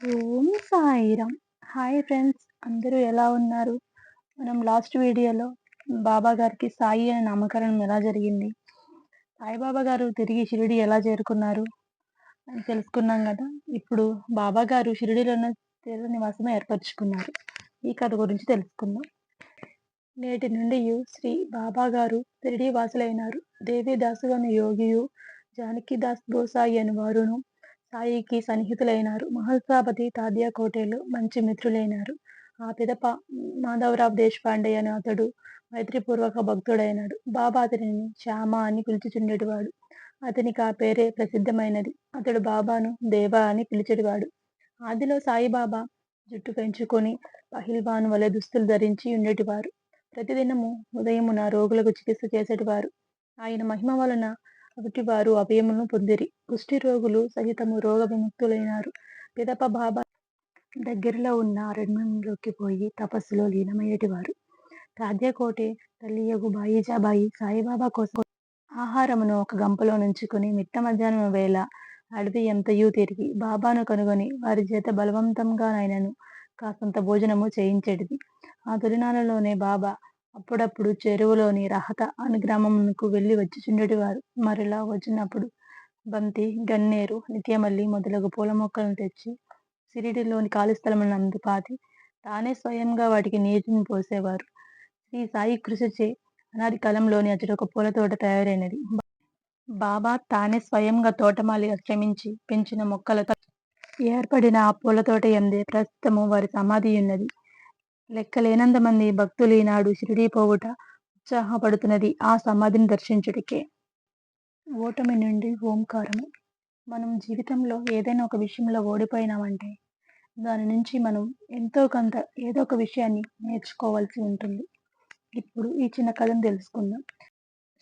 ఓం Sairam hi friends అందరూ ఎలా ఉన్నారు? మనం లాస్ట్ వీడియోలో బాబా గారికి సాయి అనే నామకరణం ఎలా జరిగింది? సాయిబాబా గారు తిరిగి షిరిడి ఎలా చేరుకున్నారు? అని తెలుసుకున్నాం కదా. ఇప్పుడు బాబా గారు షిరిడిలోనే తీవ్ర నివాసం ఏర్పరచుకున్నారు. ఈ కథ గురించి తెలుసుకుందాం. నేటి నుండి శ్రీ బాబా గారు తిరిడి వాసులైనారు. దేవిదాసులను యోగియు జానకిదాస్ బోసాయి అని వారును సాయికి సన్నిహితులైనారు. మహల్సాపతి తాదియా కోటేలు మంచి మిత్రులైనారు. ఆ పిదప మాధవరావు దేశపాండే అని అతడు మైత్రిపూర్వక భక్తుడైనాడు. బాబా అతనిని శ్యామ అని పిలుచుచుండేటివాడు. అతనికి ఆ పేరే ప్రసిద్ధమైనది. అతడు బాబాను దేవా అని పిలిచేటివాడు. ఆదిలో సాయిబాబా జుట్టు పెంచుకొని పహిల్వాన్ వలె దుస్తులు ధరించి ఉండేటివారు. ప్రతిదినము ఉదయమున రోగులకు చికిత్స చేసేటివారు. ఆయన మహిమ వలన వారు అభయమును పొందిరి. కుష్టి రోగులు సహితము రోగ విముక్తులైనారు పిదప బాబా దగ్గరలో ఉన్న అరణ్యంలోకి పోయి తపస్సులో లీనమయ్యేటివారు. కాద్యకోటే తల్లియగు బాయిజాబాయి సాయిబాబా కోసం ఆహారమును ఒక గంపలో నుంచుకుని మిట్ట మధ్యాహ్నం వేళ అడవి ఎంతయూ తిరిగి బాబాను కనుగొని వారి చేత బలవంతంగా నైనను కాసంత భోజనము చేయించేటిది ఆ తొలినాలలోనే బాబా అప్పుడప్పుడు చెరువులోని రహత అని గ్రామమునకు వెళ్ళి చుండేటివారు మరిలా వచ్చినప్పుడు బంతి గన్నేరు నిత్యమల్లి మొదలగు పూల మొక్కలను తెచ్చి సిరిడిలోని ఖాళీ స్థలమునందు పాతి తానే స్వయంగా వాటికి నీటిని పోసేవారు. శ్రీ సాయి కృషిచే అనాది కాలంలోని అతడు ఒక పూల తోట తయారైనది. బాబా తానే స్వయంగా తోటమాలి శ్రమించి పెంచిన మొక్కలతో ఏర్పడిన ఆ పూల తోట ఎందే ప్రస్తుతము వారి సమాధి ఉన్నది. లెక్కలేనంత మంది భక్తులు ఈనాడు షిరిడీ పోవుట ఉత్సాహపడుతున్నది ఆ సమాధిని దర్శించుటకే. ఓటమి నుండి ఓంకారము. మనం జీవితంలో ఏదైనా ఒక విషయంలో ఓడిపోయినామంటే దాని నుంచి మనం ఎంతో కొంత ఏదో ఒక విషయాన్ని నేర్చుకోవాల్సి ఉంటుంది. ఇప్పుడు ఈ చిన్న కథను తెలుసుకుందాం.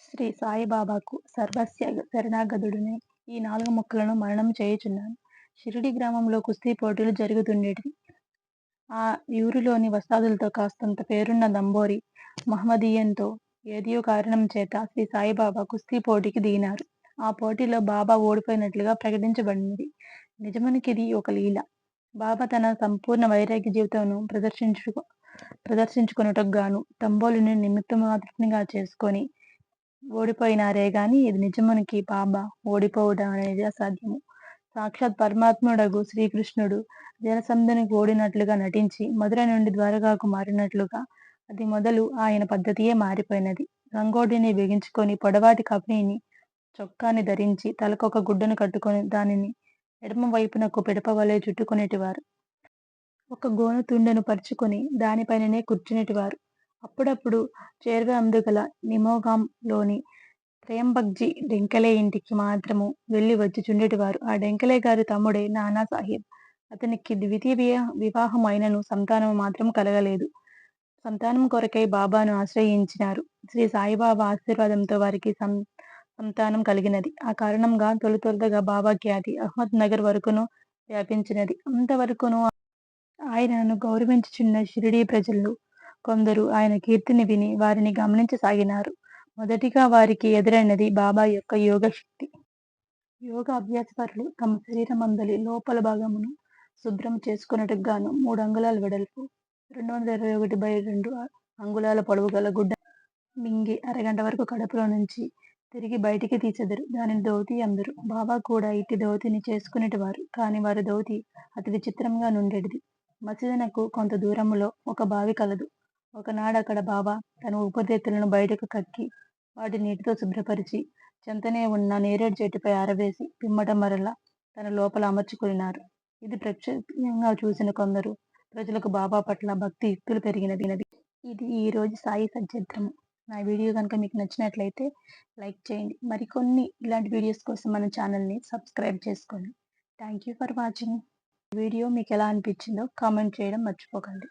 శ్రీ సాయిబాబాకు సర్వస్య శరణాగదుడిని ఈ నాలుగు మొక్కలను మరణం చేయుచున్నాను. షిరిడి గ్రామంలో కుస్తీ పోటీలు జరుగుతుండేటివి. ఆ ఊరిలోని వసాదులతో కాస్తంత పేరున్న దంబోరి మహమ్మదీయంతో ఏదియో కారణం చేత శ్రీ సాయిబాబా కుస్తీ పోటీకి దిగినారు. ఆ పోటీలో బాబా ఓడిపోయినట్లుగా ప్రకటించబడింది. నిజమునికి ఇది ఒక లీల. బాబా తన సంపూర్ణ వైరాగ్య జీవితంను ప్రదర్శించు ప్రదర్శించుకున్నటకు గాను తంబోలుని నిమిత్త మాత్రంగా చేసుకొని ఓడిపోయినారే గాని ఇది నిజమునికి బాబా ఓడిపోవడం అనేది అసాధ్యము. సాక్షాత్ పరమాత్ముడగు శ్రీకృష్ణుడు జనసంధనికి ఓడినట్లుగా నటించి మధుర నుండి ద్వారకాకు మారినట్లుగా అది మొదలు ఆయన పద్ధతియే మారిపోయినది. రంగోడిని బిగించుకొని పొడవాటి కపిని చొక్కాని ధరించి తలకొక గుడ్డను కట్టుకొని దానిని ఎడమ వైపునకు పిడపవలే చుట్టుకునేటివారు. ఒక గోను తుండెను పరుచుకొని దానిపైననే కూర్చునేటివారు. అప్పుడప్పుడు చేరువే అందుగల నిమోగాంలోని త్రయంబక్జీ డెంకలే ఇంటికి మాత్రము వెళ్ళి వచ్చి చుండేటివారు. ఆ డెంకలే గారి తమ్ముడే నానా సాహెబ్. అతనికి ద్వితీయ వివాహం అయినను సంతానం మాత్రం కలగలేదు. సంతానం కొరకై బాబాను ఆశ్రయించినారు. శ్రీ సాయిబాబా ఆశీర్వాదంతో వారికి సం సంతానం కలిగినది. ఆ కారణంగా తొలుతొలుతగా బాబా ఖ్యాతి అహ్మద్ నగర్ వరకును వ్యాపించినది. అంతవరకును ఆయనను గౌరవించుచున్న షిరిడీ ప్రజలు కొందరు ఆయన కీర్తిని విని వారిని గమనించసాగినారు. మొదటిగా వారికి ఎదురైనది బాబా యొక్క యోగ శక్తి యోగ అభ్యాసపరులు తమ శరీరం అందలి లోపల భాగమును శుభ్రం చేసుకున్నట్టుకు గాను మూడు అంగుళాల వెడల్పు రెండు వందల ఇరవై ఒకటి బై రెండు అంగుళాల పొడవు గల గుడ్డ మింగి అరగంట వరకు కడుపులో నుంచి తిరిగి బయటికి తీసెదరు దానిని ధోతి అందరు. బాబా కూడా ఇట్టి ధోతిని చేసుకునేటివారు. కానీ వారి ధోతి అతి విచిత్రంగా నుండేటిది. మసీదునకు కొంత దూరములో ఒక బావి కలదు. ఒకనాడు అక్కడ బాబా తన ఉపదేతులను బయటకు కక్కి వాటి నీటితో శుభ్రపరిచి చెంతనే ఉన్న నేరేడు చెట్టుపై ఆరవేసి పిమ్మట మరల తన లోపల అమర్చుకున్నారు. ఇది ప్రత్యేకంగా చూసిన కొందరు ప్రజలకు బాబా పట్ల భక్తి యుక్తులు పెరిగినది ఇది ఈ రోజు సాయి సజ్జత్రము నా వీడియో కనుక మీకు నచ్చినట్లయితే లైక్ చేయండి. మరికొన్ని ఇలాంటి వీడియోస్ కోసం మన ఛానల్ని సబ్స్క్రైబ్ చేసుకోండి. Thank you for watching video మీకు ఎలా అనిపించిందో కామెంట్ చేయడం మర్చిపోకండి.